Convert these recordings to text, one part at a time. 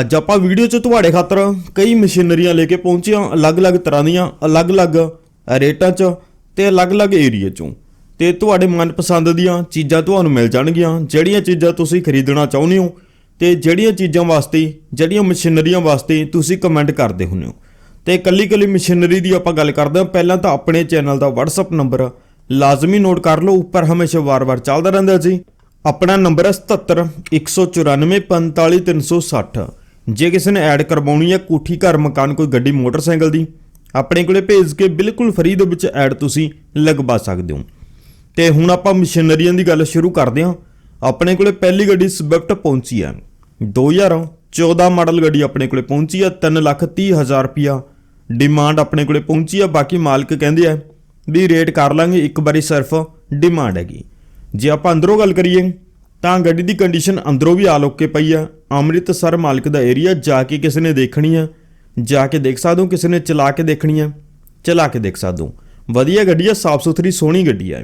ਅੱਜ ਆਪਾਂ ਵੀਡੀਓ 'ਚ ਤੁਹਾਡੇ ਖਾਤਰ ਕਈ ਮਸ਼ੀਨਰੀਆਂ ਲੈ ਕੇ ਪਹੁੰਚੇ ਹਾਂ ਅਲੱਗ-ਅਲੱਗ ਤਰ੍ਹਾਂ ਦੀਆਂ, ਅਲੱਗ-ਅਲੱਗ ਰੇਟਾਂ 'ਚ ਤੇ ਅਲੱਗ-ਅਲੱਗ ਏਰੀਆ 'ਚੋਂ। ਤੇ ਤੁਹਾਡੇ ਮਨਪਸੰਦ ਦੀਆਂ ਚੀਜ਼ਾਂ ਤੁਹਾਨੂੰ ਮਿਲ ਜਾਣਗੀਆਂ, ਜਿਹੜੀਆਂ ਚੀਜ਼ਾਂ ਤੁਸੀਂ ਖਰੀਦਣਾ ਚਾਹੁੰਦੇ ਹੋ ਤੇ ਜਿਹੜੀਆਂ ਚੀਜ਼ਾਂ ਵਾਸਤੇ, ਜਿਹੜੀਆਂ ਮਸ਼ੀਨਰੀਆਂ ਵਾਸਤੇ ਤੁਸੀਂ ਕਮੈਂਟ ਕਰਦੇ ਹੁੰਦੇ ਹੋ। ਤੇ ਕੱਲੀ ਕੱਲੀ ਮਸ਼ੀਨਰੀ ਦੀ ਆਪਾਂ ਗੱਲ ਕਰਦੇ ਹਾਂ। ਪਹਿਲਾਂ ਤਾਂ ਆਪਣੇ ਚੈਨਲ ਦਾ WhatsApp ਨੰਬਰ ਲਾਜ਼ਮੀ ਨੋਟ ਕਰ ਲਓ, ਉੱਪਰ ਹਮੇਸ਼ਾ ਵਾਰ-ਵਾਰ ਚੱਲਦਾ ਰਹਿੰਦਾ ਜੀ। ਆਪਣਾ ਨੰਬਰ ਹੈ 77 194 45 360 ਜੇ ਕਿਸੇ ਨੇ ਐਡ ਕਰਵਾਉਣੀ ਹੈ ਕੋਠੀ ਘਰ ਮਕਾਨ ਕੋਈ ਗੱਡੀ ਮੋਟਰਸਾਈਕਲ ਦੀ, ਆਪਣੇ ਕੋਲੇ ਭੇਜ ਕੇ ਬਿਲਕੁਲ ਫ੍ਰੀ ਦੇ ਵਿੱਚ ਐਡ ਤੁਸੀਂ ਲਗਵਾ ਸਕਦੇ ਹੋ। ਤੇ ਹੁਣ ਆਪਾਂ ਮਸ਼ੀਨਰੀਆਂ ਦੀ ਗੱਲ ਸ਼ੁਰੂ ਕਰਦੇ ਹਾਂ। ਆਪਣੇ ਕੋਲੇ ਪਹਿਲੀ ਗੱਡੀ ਸਵਿਫਟ ਪਹੁੰਚੀ ਹੈ। 2014 ਮਾਡਲ ਗੱਡੀ ਆਪਣੇ ਕੋਲੇ ਪਹੁੰਚੀ ਹੈ 330000 ਰੁਪਿਆ ਡਿਮਾਂਡ ਆਪਣੇ ਕੋਲੇ ਪਹੁੰਚੀ ਆ ਬਾਕੀ ਮਾਲਕ ਕਹਿੰਦੇ ਆ ਵੀ ਰੇਟ ਕਰ ਲਾਂਗੇ, ਇੱਕ ਵਾਰੀ ਸਿਰਫ ਡਿਮਾਂਡ ਹੈਗੀ। ਜੇ ਆਪਾਂ ਅੰਦਰੋਂ ਗੱਲ ਕਰੀਏ ਤਾਂ ਗੱਡੀ ਦੀ ਕੰਡੀਸ਼ਨ ਅੰਦਰੋਂ ਵੀ ਆਲ ਕੇ ਪਈ ਆ। ਅੰਮ੍ਰਿਤਸਰ ਮਾਲਕ ਦਾ ਏਰੀਆ ਜਾ ਕੇ ਕਿਸੇ ਨੇ ਦੇਖਣੀ ਆ। ਜਾ ਕੇ ਦੇਖ ਸਕਦੇ ਹੋ ਕਿਸੇ ਨੇ ਚਲਾ ਕੇ ਦੇਖਣੀ ਆ। ਚਲਾ ਕੇ ਦੇਖ ਸਕਦੇ ਹੋ ਵਧੀਆ ਗੱਡੀ ਆ ਸਾਫ਼ ਸੁਥਰੀ ਸੋਹਣੀ ਗੱਡੀ ਆ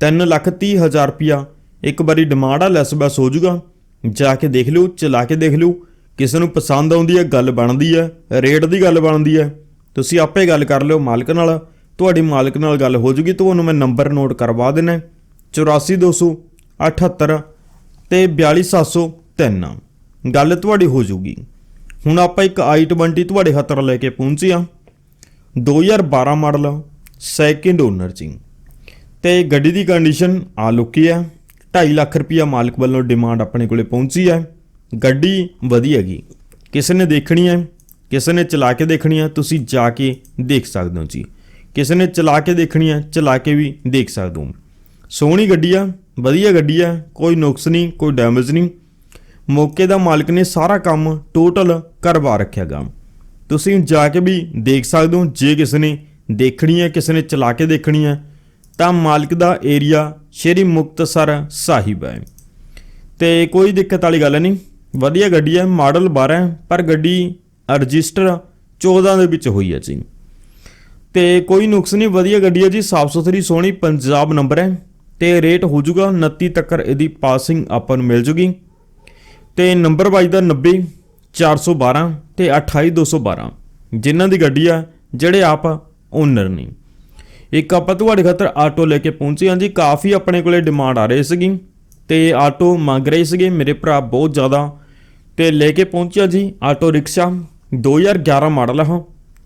3 ਲੱਖ ਤੀਹ ਹਜ਼ਾਰ ਰੁਪਿਆ ਇੱਕ ਵਾਰੀ ਡਿਮਾਂਡ ਆ ਲੈਸ ਬਸ ਹੋ ਜਾਊਗਾ ਜਾ ਕੇ ਦੇਖ ਲਿਓ, ਚਲਾ ਕੇ ਦੇਖ ਲਿਓ। ਕਿਸੇ ਨੂੰ ਪਸੰਦ ਆਉਂਦੀ ਹੈ ਗੱਲ ਬਣਦੀ ਹੈ ਰੇਟ ਦੀ ਗੱਲ ਬਣਦੀ ਹੈ ਤੁਸੀਂ ਆਪੇ ਗੱਲ ਕਰ ਲਿਓ ਮਾਲਕ ਨਾਲ। ਤੁਹਾਡੀ ਮਾਲਕ ਨਾਲ ਗੱਲ ਹੋ ਜੂਗੀ ਤੁਹਾਨੂੰ ਮੈਂ ਨੰਬਰ ਨੋਟ ਕਰਵਾ ਦੇਣਾ। 84278 ਤੇ 42703 ਗੱਲ ਤੁਹਾਡੀ ਹੋ ਜੂਗੀ। ਹੁਣ ਆਪਾਂ ਇੱਕ i20 ਤੁਹਾਡੇ ਖਾਤਰ ਲੈ ਕੇ ਪਹੁੰਚੇ ਆ 2012 ਮਾਡਲ ਸੈਕਿੰਡ ਓਨਰ ਜੀ। ਤੇ ਗੱਡੀ ਦੀ ਕੰਡੀਸ਼ਨ ਆ ਲੁਕੀ ਹੈ। 2.5 ਲੱਖ ਰੁਪਿਆ ਮਾਲਕ ਵੱਲੋਂ ਡਿਮਾਂਡ ਆਪਣੇ ਕੋਲੇ ਪਹੁੰਚੀ ਹੈ। ਗੱਡੀ ਵਧੀਆ ਹੈਗੀ। ਕਿਸੇ ਨੇ ਦੇਖਣੀ ਹੈ, ਕਿਸੇ ਨੇ ਚਲਾ ਕੇ ਦੇਖਣੀ ਹੈ, ਤੁਸੀਂ ਜਾ ਕੇ ਦੇਖ ਸਕਦੇ ਹੋ ਜੀ। ਕਿਸੇ ਨੇ ਚਲਾ ਕੇ ਦੇਖਣੀ ਹੈ, ਚਲਾ ਕੇ ਵੀ ਦੇਖ ਸਕਦੇ ਹੋ। ਸੋਹਣੀ ਗੱਡੀ ਆ। ਵਧੀਆ ਗੱਡੀ ਆ, ਕੋਈ ਨੁਕਸ ਨਹੀਂ, ਕੋਈ ਡੈਮੇਜ ਨਹੀਂ। ਮੌਕੇ ਦਾ ਮਾਲਕ ਨੇ ਸਾਰਾ ਕੰਮ ਟੋਟਲ ਕਰਵਾ ਰੱਖਿਆਗਾ ਤੁਸੀਂ ਜਾ ਕੇ ਵੀ ਦੇਖ ਸਕਦੇ ਹੋ, ਜੇ ਕਿਸੇ ਨੇ ਦੇਖਣੀ ਹੈ, ਕਿਸੇ ਨੇ ਚਲਾ ਕੇ ਦੇਖਣੀ ਹੈ, ਤਾਂ ਮਾਲਕ ਦਾ ਏਰੀਆ ਸ਼੍ਰੀ ਮੁਕਤਸਰ ਸਾਹਿਬ ਹੈ। ਤੇ ਕੋਈ ਦਿੱਕਤ ਵਾਲੀ ਗੱਲ ਨਹੀਂ, ਵਧੀਆ ਗੱਡੀ ਹੈ ਮਾਡਲ 12 ਹੈ, ਪਰ ਗੱਡੀ ਰਜਿਸਟਰ 14 ਦੇ ਵਿੱਚ ਹੋਈ ਹੈ ਜੀ। ਤੇ ਕੋਈ ਨੁਕਸ ਨਹੀਂ, ਵਧੀਆ ਗੱਡੀ ਹੈ ਜੀ ਸਾਫ਼ ਸੁਥਰੀ ਸੋਹਣੀ, ਪੰਜਾਬ ਨੰਬਰ ਹੈ। ਤੇ ਰੇਟ ਹੋ ਜਾਊਗਾ 29 ਤੱਕ ਇਹਦੀ ਪਾਸਿੰਗ ਆਪਾਂ ਨੂੰ ਮਿਲ ਜੂਗੀ। ਤੇ ਨੰਬਰ ਵਾਈਜ਼ ਵੱਜਦਾ 90 412 ਤੇ 28212 ਜਿਨ੍ਹਾਂ ਦੀ ਗੱਡੀ ਆ, ਜਿਹੜੇ ਆਪ ਓਨਰ ਨੇ। ਇੱਕ ਆਪਾਂ ਤੁਹਾਡੇ ਖਾਤਰ ਆਟੋ ਲੈ ਕੇ ਪਹੁੰਚੇ ਹਾਂ ਜੀ। ਕਾਫੀ ਆਪਣੇ ਕੋਲੇ ਡਿਮਾਂਡ ਆ ਰਹੀ ਸੀਗੀ ਤੇ ਆਟੋ ਮੰਗ ਰਹੇ ਸੀਗੇ। ਮੇਰੇ ਭਰਾ ਬਹੁਤ ਜ਼ਿਆਦਾ ਤੇ ਲੈ ਕੇ ਪਹੁੰਚਿਆ ਜੀ ਆਟੋ ਰਿਕਸ਼ਾ। 2011 ਮਾਡਲ ਆ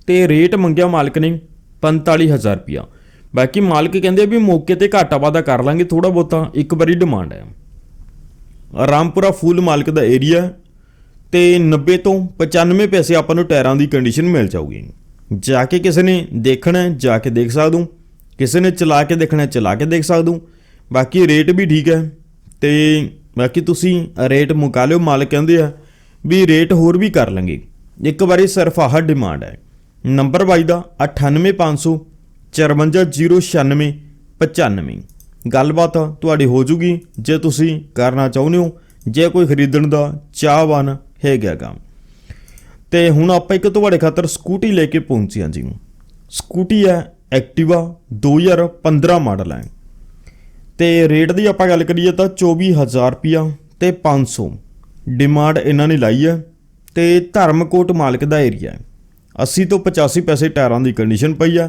ਤੇ ਰੇਟ ਮੰਗਿਆ ਮਾਲਕ ਨੇ 45000 ਰੁਪਿਆ ਬਾਕੀ ਮਾਲਕ ਕਹਿੰਦੇ ਵੀ ਮੌਕੇ ਤੇ ਘਾਟਾ ਵਾਦਾ ਕਰ ਲਾਂਗੇ ਥੋੜਾ ਬਹੁਤਾ, ਇੱਕ ਵਾਰੀ ਡਿਮਾਂਡ ਹੈ। ਰਾਮਪੁਰਾ ਫੂਲ ਮਾਲਕ ਦਾ ਏਰੀਆ ਤੇ 90 ਤੋਂ 95 ਪੈਸੇ ਆਪਾਂ ਨੂੰ ਟਾਇਰਾਂ ਦੀ ਕੰਡੀਸ਼ਨ ਮਿਲ ਜਾਊਗੀ। ਜਾ ਕੇ ਕਿਸੇ ਨੇ ਦੇਖਣਾ ਜਾ ਕੇ ਦੇਖ ਸਕਦਾ। ਕਿਸੇ ਨੇ ਚਲਾ ਕੇ ਦੇਖਣਾ ਚਲਾ ਕੇ ਦੇਖ ਸਕਦਾ। ਬਾਕੀ ਰੇਟ ਵੀ ਠੀਕ ਹੈ ਤੇ ਬਾਕੀ ਤੁਸੀਂ ਰੇਟ ਮੁਕਾ ਲਿਓ, ਮਾਲਕ ਕਹਿੰਦੇ ਆ ਵੀ ਰੇਟ ਹੋਰ ਵੀ ਕਰ ਲਾਂਗੇ। ਇੱਕ ਵਾਰੀ ਸਿਰਫ ਆਹ ਡਿਮਾਂਡ ਹੈ। ਨੰਬਰ ਵਾਈ ਦਾ 98500 5409 95 ਗੱਲਬਾਤ ਤੁਹਾਡੀ ਹੋ ਜੂਗੀ ਜੇ ਤੁਸੀਂ ਕਰਨਾ ਚਾਹੁੰਦੇ ਹੋ, ਜੇ ਕੋਈ ਖਰੀਦਣ ਦਾ ਚਾਹਵਾਨ ਹੈਗਾਗਾ ਤੇ ਹੁਣ ਆਪਾਂ ਇੱਕ ਤੁਹਾਡੇ ਖਾਤਰ ਸਕੂਟੀ ਲੈ ਕੇ ਪਹੁੰਚੇ ਹਾਂ ਜੀ ਸਕੂਟੀ ਹੈ ਐਕਟਿਵਾ 2015 ਮਾਡਲ ਹੈ। ਤੇ ਰੇਟ ਦੀ ਆਪਾਂ ਗੱਲ ਕਰੀਏ ਤਾਂ 24000 ਰੁਪਿਆ ਤੇ 500 ਡਿਮਾਂਡ ਇਹਨਾਂ ਨੇ ਲਾਈ ਹੈ ਤੇ ਧਰਮਕੋਟ ਮਾਲਕ ਦਾ ਏਰੀਆ ਹੈ। 80 ਤੋਂ 85 ਪੈਸੇ ਟਾਇਰਾਂ ਦੀ ਕੰਡੀਸ਼ਨ ਪਈ ਆ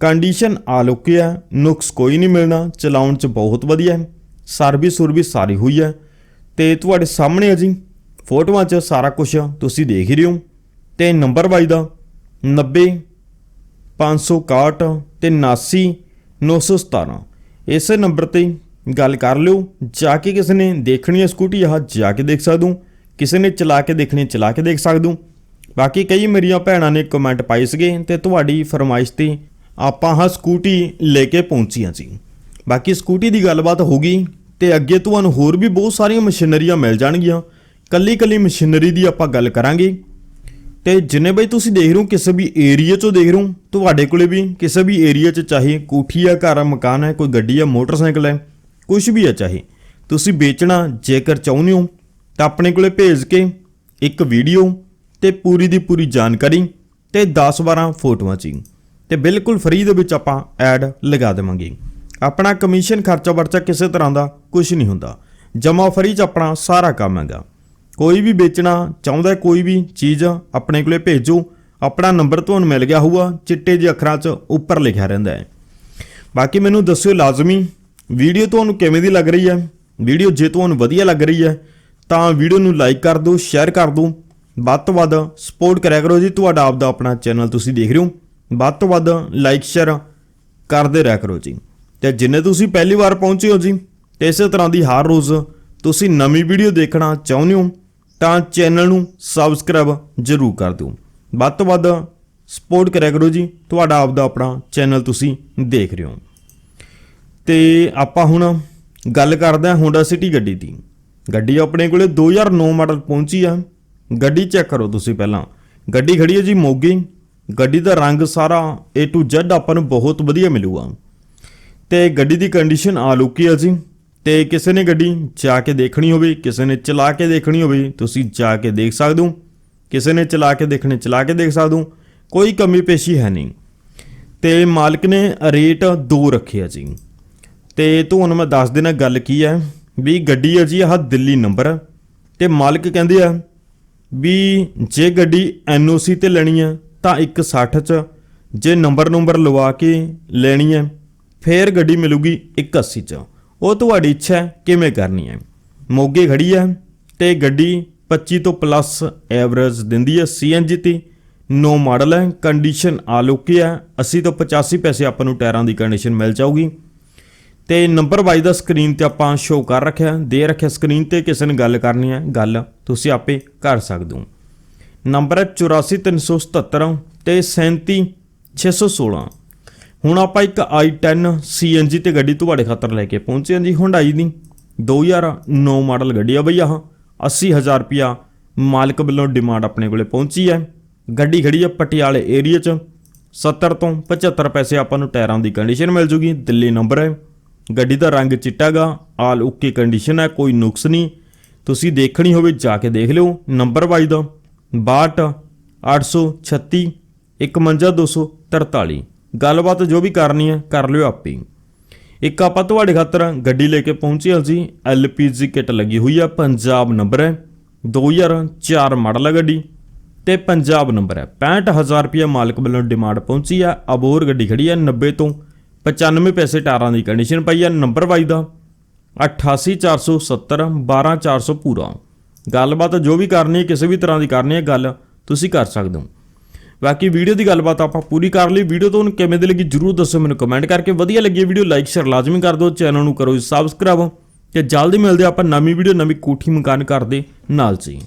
ਕੰਡੀਸ਼ਨ ਆਲੋਕੀ ਹੈ, ਨੁਕਸ ਕੋਈ ਨਹੀਂ ਮਿਲਣਾ, ਚਲਾਉਣ ਚ ਬਹੁਤ ਵਧੀਆ ਹੈ। ਸਰਵਿਸ ਸਰਵਿਸ ਸਾਰੀ ਹੋਈ ਹੈ। ਤੇ ਤੁਹਾਡੇ ਸਾਹਮਣੇ ਹੈ ਜੀ, ਫੋਟੋਆਂ 'ਚ ਸਾਰਾ ਕੁਝ ਤੁਸੀਂ ਦੇਖ ਹੀ ਰਹੇ ਹੋ। ਤੇ ਨੰਬਰ ਵਾਈ ਦਾ 90 561 ਤੇ 79 917 ਇਸੇ ਨੰਬਰ ਤੇ ਗੱਲ ਕਰ ਲਿਓ। ਜਾ ਕੇ ਕਿਸੇ ਨੇ ਦੇਖਣੀ ਹੈ ਸਕੂਟੀ, ਆਹ ਜਾ ਕੇ ਦੇਖ ਸਕਦੇ ਕਿਸੇ ਨੇ ਚਲਾ ਕੇ ਦੇਖਣੀ, ਚਲਾ ਕੇ ਦੇਖ ਸਕਦੇ ਬਾਕੀ ਕਈ ਮੇਰੀਆਂ ਭੈਣਾਂ ਨੇ ਕਮੈਂਟ ਪਾਏ ਸੀਗੇ ਤੇ ਤੁਹਾਡੀ ਫਰਮਾਇਸ਼ ਤੇ ਆਪਾਂ ਹਾਂ ਸਕੂਟੀ ਲੈ ਕੇ ਪਹੁੰਚੀਆਂ ਸੀ। ਬਾਕੀ ਸਕੂਟੀ ਦੀ ਗੱਲਬਾਤ ਹੋ ਗਈ ਤੇ ਅੱਗੇ ਤੁਹਾਨੂੰ ਹੋਰ ਵੀ ਬਹੁਤ ਸਾਰੀਆਂ ਮਸ਼ੀਨਰੀਆਂ ਮਿਲ ਜਾਣਗੀਆਂ। ਕੱਲੀ ਕੱਲੀ ਮਸ਼ੀਨਰੀ ਦੀ ਆਪਾਂ ਗੱਲ ਕਰਾਂਗੇ। ਤੇ ਜਿੰਨੇ ਬਈ ਤੁਸੀਂ ਦੇਖ ਰਹੇ ਹੋ, ਕਿਸੇ ਵੀ ਏਰੀਆ ਚੋਂ ਦੇਖ ਰਹੇ ਹੋ, ਤੁਹਾਡੇ ਕੋਲੇ ਵੀ ਕਿਸੇ ਵੀ ਏਰੀਆ 'ਚ ਚਾਹੇ ਕੋਠੀ ਆ, ਘਰ ਆ, ਮਕਾਨ ਹੈ ਕੋਈ ਗੱਡੀ ਆ, ਮੋਟਰਸਾਈਕਲ ਹੈ ਕੁਝ ਵੀ ਆ ਚਾਹੇ, ਤੁਸੀਂ ਵੇਚਣਾ ਜੇਕਰ ਚਾਹੁੰਦੇ ਹੋ, ਤਾਂ ਆਪਣੇ ਕੋਲੇ ਭੇਜ ਕੇ ਇੱਕ ਵੀਡੀਓ ਤੇ ਪੂਰੀ ਦੀ ਪੂਰੀ ਜਾਣਕਾਰੀ ਤੇ 10-12 ਫੋਟੋਆਂ ਚ ਤੇ ਬਿਲਕੁਲ ਫ੍ਰੀ ਦੇ ਵਿੱਚ ਆਪਾਂ ਐਡ ਲਗਾ ਦੇਵਾਂਗੇ। ਆਪਣਾ ਕਮਿਸ਼ਨ ਖਰਚਾ ਵਰਚਾ ਕਿਸੇ ਤਰ੍ਹਾਂ ਦਾ ਕੁਝ ਨਹੀਂ ਹੁੰਦਾ। ਜਮਾ ਫਰੀ ਚ ਆਪਣਾ ਸਾਰਾ ਕੰਮ ਹੈਗਾ। ਕੋਈ ਵੀ ਵੇਚਣਾ ਚਾਹੁੰਦਾ, ਕੋਈ ਵੀ ਚੀਜ਼ ਆਪਣੇ ਕੋਲੇ ਭੇਜੋ, ਆਪਣਾ ਨੰਬਰ ਤੁਹਾਨੂੰ ਮਿਲ ਗਿਆ ਹੋਊਗਾ, ਚਿੱਟੇ ਜਿਹੇ ਅੱਖਰਾਂ 'ਚ ਉੱਪਰ ਲਿਖਿਆ ਰਹਿੰਦਾ ਹੈ। ਬਾਕੀ ਮੈਨੂੰ ਦੱਸਿਓ ਲਾਜ਼ਮੀ ਵੀਡੀਓ ਤੁਹਾਨੂੰ ਕਿਵੇਂ ਦੀ ਲੱਗ ਰਹੀ ਹੈ? ਵੀਡੀਓ ਜੇ ਤੁਹਾਨੂੰ ਵਧੀਆ ਲੱਗ ਰਹੀ ਹੈ, ਤਾਂ ਵੀਡੀਓ ਨੂੰ ਲਾਈਕ ਕਰ ਦਿਓ ਸ਼ੇਅਰ ਕਰ ਦਿਓ। ਵੱਧ ਤੋਂ ਵੱਧ ਸਪੋਰਟ ਕਰਿਆ ਕਰੋ ਜੀ, ਤੁਹਾਡਾ ਆਪਦਾ ਆਪਣਾ ਚੈਨਲ ਤੁਸੀਂ ਦੇਖ ਰਹੇ ਹੋ। ਵੱਧ ਤੋਂ ਵੱਧ ਲਾਈਕ ਸ਼ੇਅਰ ਕਰਦੇ ਰਹਿ ਕਰੋ ਜੀ। ਤੇ ਜਿੰਨੇ ਤੁਸੀਂ ਪਹਿਲੀ ਵਾਰ ਪਹੁੰਚੇ ਹੋ ਜੀ, ਤੇ ਇਸੇ ਤਰ੍ਹਾਂ ਦੀ ਹਰ ਰੋਜ਼ ਤੁਸੀਂ ਨਵੀਂ ਵੀਡੀਓ ਦੇਖਣਾ ਚਾਹੁੰਦੇ ਹੋ, ਤਾਂ ਚੈਨਲ ਨੂੰ ਸਬਸਕ੍ਰਾਈਬ ਜ਼ਰੂਰ ਕਰ ਦਿਓ। ਵੱਧ ਤੋਂ ਵੱਧ ਸਪੋਰਟ ਕਰਿਆ ਕਰੋ ਜੀ, ਤੁਹਾਡਾ ਆਪਦਾ ਆਪਣਾ ਚੈਨਲ ਤੁਸੀਂ ਦੇਖ ਰਹੇ ਹੋ। ਤੇ ਆਪਾਂ ਹੁਣ ਗੱਲ ਕਰਦੇ ਹਾਂ Honda City ਗੱਡੀ ਦੀ। ਗੱਡੀ ਆਪਣੇ ਕੋਲੇ 2009 ਮਾਡਲ ਪਹੁੰਚੀ ਆ। ਗੱਡੀ ਚੈੱਕ ਕਰੋ ਤੁਸੀਂ ਪਹਿਲਾਂ। ਗੱਡੀ ਖੜੀ ਹੈ ਜੀ ਮੋਗੇ। ਗੱਡੀ ਦਾ ਰੰਗ ਸਾਰਾ A to Z ਆਪਾਂ ਨੂੰ ਬਹੁਤ ਵਧੀਆ ਮਿਲੂਗਾ। ਤੇ ਗੱਡੀ ਦੀ ਕੰਡੀਸ਼ਨ ਆਲੂਕੀ ਆ ਜੀ। ਤੇ ਕਿਸੇ ਨੇ ਗੱਡੀ ਜਾ ਕੇ ਦੇਖਣੀ ਹੋਵੇ, ਕਿਸੇ ਨੇ ਚਲਾ ਕੇ ਦੇਖਣੀ ਹੋਵੇ, ਤੁਸੀਂ ਜਾ ਕੇ ਦੇਖ ਸਕਦੇ ਹੋ। ਕਿਸੇ ਨੇ ਚਲਾ ਕੇ ਦੇਖਣੇ, ਚਲਾ ਕੇ ਦੇਖ ਸਕਦੇ ਹੋ। ਕੋਈ ਕਮੀ ਪੇਸ਼ੀ ਹੈ ਨਹੀਂ। ਤੇ ਮਾਲਕ ਨੇ ਰੇਟ 2 ਰੱਖਿਆ ਜੀ। ਤੇ ਤੁਹਾਨੂੰ ਮੈਂ ਦੱਸ ਦੇਣਾ ਗੱਲ ਕੀ ਹੈ, ਵੀ ਗੱਡੀ ਹੈ ਜੀ, ਆਹ ਦਿੱਲੀ ਨੰਬਰ ਹੈ ਤੇ ਮਾਲਕ ਕਹਿੰਦੇ ਆ, ਵੀ ਜੇ ਗੱਡੀ ਐਨਓਸੀ ਤੇ ਲੈਣੀ ਹੈ ਤਾਂ 160 ਚ ਜੇ ਨੰਬਰ ਨੰਬਰ ਲਵਾ ਕੇ ਲੈਣੀ ਹੈ, ਫੇਰ ਗੱਡੀ ਮਿਲੂਗੀ 180 ਚ। ਉਹ ਤੁਹਾਡੀ ਇੱਛਾ ਹੈ ਕਿਵੇਂ ਕਰਨੀ ਹੈ। ਮੋਗੇ ਖੜੀ ਹੈ ਤੇ ਗੱਡੀ 25 ਤੋਂ ਪਲੱਸ ਐਵਰੇਜ ਦਿੰਦੀ ਹੈ ਸੀਐਨਜੀ ਤੇ। ਨੋ ਮਾਡਲ ਹੈ, ਕੰਡੀਸ਼ਨ ਆਲੋਕੀ ਹੈ। 80 ਤੋਂ 85 ਪੈਸੇ ਆਪਾਂ ਨੂੰ ਟਾਇਰਾਂ ਦੀ ਕੰਡੀਸ਼ਨ ਮਿਲ ਜਾਊਗੀ। ਤੇ ਨੰਬਰ ਵਾਈਜ਼ ਦਾ ਸਕਰੀਨ ਤੇ ਆਪਾਂ ਸ਼ੋਅ ਕਰ ਰੱਖਿਆ। ਦੇ ਰੱਖਿਆ ਸਕਰੀਨ ਤੇ ਕਿਸੇ ਨੇ ਗੱਲ ਕਰਨੀ ਹੈ, ਗੱਲ ਤੁਸੀਂ ਆਪੇ ਕਰ ਸਕਦੇ ਹੋ। ਨੰਬਰ ਹੈ 84377 ਤੇ 37616 ਹੁਣ ਆਪਾਂ ਇੱਕ i10 CNG ਤੇ ਗੱਡੀ ਤੁਹਾਡੇ ਖਾਤਰ ਲੈ ਕੇ ਪਹੁੰਚੇ ਹਾਂ ਜੀ ਹੁੰਡਾਈ ਦੀ। 2009 ਮਾਡਲ ਗੱਡੀ ਆ ਬਈ ਆਹ। 80000 ਰੁਪਿਆ ਮਾਲਕ ਵੱਲੋਂ ਡਿਮਾਂਡ ਆਪਣੇ ਕੋਲੇ ਪਹੁੰਚੀ ਹੈ। ਗੱਡੀ ਖੜੀ ਹੈ ਪਟਿਆਲੇ ਏਰੀਆ 'ਚ। 70 ਤੋਂ 75 ਪੈਸੇ ਆਪਾਂ ਨੂੰ ਟਾਇਰਾਂ ਦੀ ਕੰਡੀਸ਼ਨ ਮਿਲ ਜੂਗੀ। ਦਿੱਲੀ ਨੰਬਰ ਹੈ। ਗੱਡੀ ਦਾ ਰੰਗ ਚਿੱਟਾਗਾ ਆਲ ਓਕੇ ਕੰਡੀਸ਼ਨ ਹੈ, ਕੋਈ ਨੁਕਸ ਨਹੀਂ। ਤੁਸੀਂ ਦੇਖਣੀ ਹੋਵੇ, ਜਾ ਕੇ ਦੇਖ ਲਿਓ ਨੰਬਰ ਵਾਈਜ਼ ਦਾ 62 836 51243 ਗੱਲਬਾਤ ਜੋ ਵੀ ਕਰਨੀ ਹੈ, ਕਰ ਲਿਓ ਆਪੇ। ਇੱਕ ਆਪਾਂ ਤੁਹਾਡੇ ਖਾਤਰ ਗੱਡੀ ਲੈ ਕੇ ਪਹੁੰਚੇ ਹਾਂ ਜੀ। ਐਲਪੀਜੀ ਕਿੱਟ ਲੱਗੀ ਹੋਈ ਆ, ਪੰਜਾਬ ਨੰਬਰ ਹੈ। 2004 ਮਾਡਲ ਹੈ ਗੱਡੀ ਤੇ ਪੰਜਾਬ ਨੰਬਰ ਹੈ। 65000 ਰੁਪਏ ਮਾਲਕ ਵੱਲੋਂ ਡਿਮਾਂਡ ਪਹੁੰਚੀ ਆ। ਅਬੋਰ ਗੱਡੀ ਖੜੀ ਆ 90 ਤੋਂ 95 ਪੈਸੇ ਟਾਰਾਂ ਦੀ ਕੰਡੀਸ਼ਨ ਪਈ ਆ। ਨੰਬਰ ਵਾਈ ਦਾ 88470 12400 ਪੂਰਾ। ਗੱਲਬਾਤ ਜੋ ਵੀ ਕਰਨੀ ਹੈ, ਕਿਸੇ ਵੀ ਤਰ੍ਹਾਂ ਦੀ ਕਰਨੀ ਹੈ, ਗੱਲ ਤੁਸੀਂ ਕਰ ਸਕਦੇ ਹੋ। ਬਾਕੀ ਵੀਡੀਓ ਦੀ ਗੱਲਬਾਤ ਆਪਾਂ ਪੂਰੀ ਕਰ ਲਈ। ਵੀਡੀਓ ਤੁਹਾਨੂੰ ਕਿਵੇਂ ਦੀ ਲੱਗੀ ਜਰੂਰ ਦੱਸੋ ਮੈਨੂੰ ਕਮੈਂਟ ਕਰਕੇ। ਵਧੀਆ ਲੱਗੀ ਵੀਡੀਓ ਲਾਈਕ ਸ਼ੇਅਰ ਲਾਜ਼ਮੀ ਕਰ ਦਿਓ। ਚੈਨਲ ਨੂੰ ਕਰੋ ਸਬਸਕ੍ਰਾਈਬ ਤੇ ਜਲਦੀ ਮਿਲਦੇ ਆਪਾਂ ਨਵੀਂ ਵੀਡੀਓ, ਨਵੀਂ ਕੋਠੀ ਮਕਾਨ ਕਰਦੇ ਨਾਲ ਜੀ।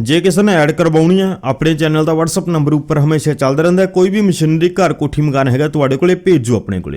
ਜੇ ਕਿਸੇ ਨੇ ਐਡ ਕਰਵਾਉਣੀ ਹੈ, ਆਪਣੇ ਚੈਨਲ ਦਾ WhatsApp ਨੰਬਰ ਉੱਪਰ ਹਮੇਸ਼ਾ ਚੱਲਦਾ ਰਹਿੰਦਾ ਕੋਈ ਵੀ ਮਸ਼ੀਨਰੀ ਘਰ ਕੋਠੀ ਮਕਾਨ ਹੈਗਾ, ਤੁਹਾਡੇ ਕੋਲੇ ਭੇਜੋ ਆਪਣੇ ਕੋਲੇ।